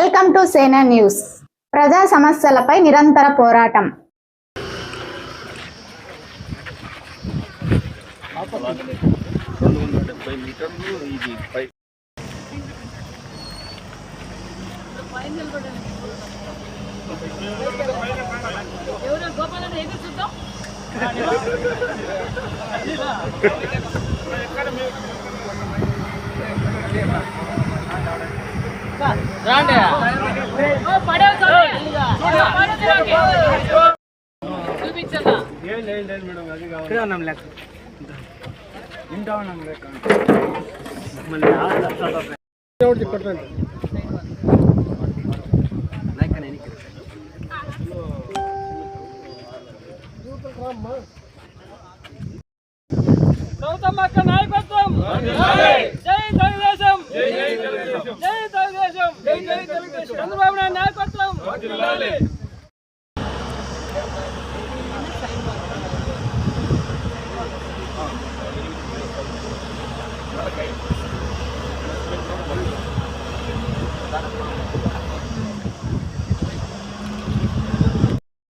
Welcome to సేనా news. ప్రజా సమస్యలపై నిరంతర పోరాటం. రెండు ఇది పై గౌతమక్క నాయకత్వం. జై తెలుగుదేశం జై తెలుగుదేశం జై తెలుగుదేశం చంద్రబాబు నాయుడు నాయకత్వం.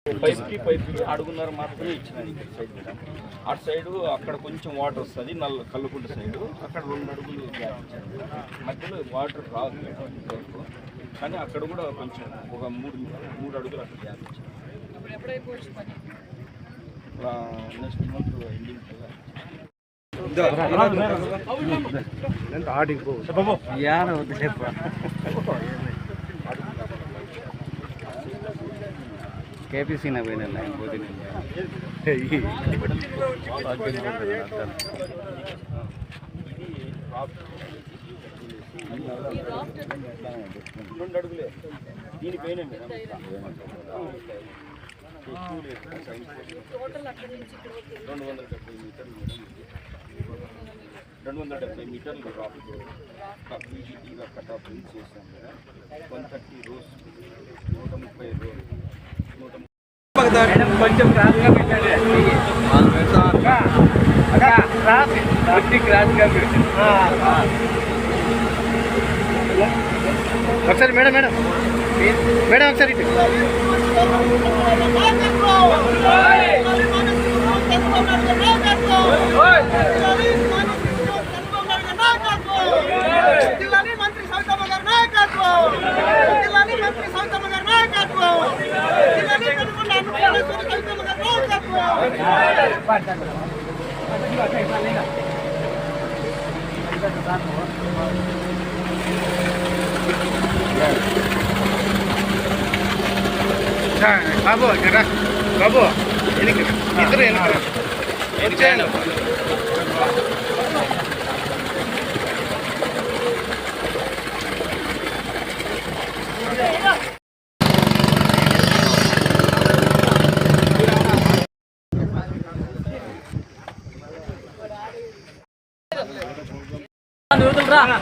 పైప్కి పైప్కి అడుగున్నర మాత్రమే ఇచ్చినాను ఇక్కడ సైడ్ మేడం అటు సైడ్ అక్కడ కొంచెం వాటర్ వస్తుంది నల్ల కల్లుకుంట సైడు అక్కడ రెండు అడుగులు మధ్యలో వాటర్ రాదు మేడం కానీ అక్కడ కూడా కొంచెం ఒక మూడు మూడు అడుగులు అక్కడ గ్యాప్ నెక్స్ట్ మంత్ ఎండింగ్ కల్లా కేపీసీ పోయిన పోతుంది రెండు అడుగులే దీనిపైన మేడం రెండు వందల డెబ్బై మీటర్లు రెండు వందల డెబ్బై మీటర్లు రాప్ పీజీటీగా కట్ ఆఫ్ రీచ్ చేశాం మేడం వన్ థర్టీ రోజ్ నూట ముప్పై రోస్ నూట కొంచెం క్రాస్గా పెట్టండి క్రాస్గా ఒకసారి మేడం మేడం మేడం ఒకసారి ఇటు. జిల్లాని మంత్రి బాబు ఇక్కడ. బాబు రా. ఇద్దరు వెనక్కి రా. రా.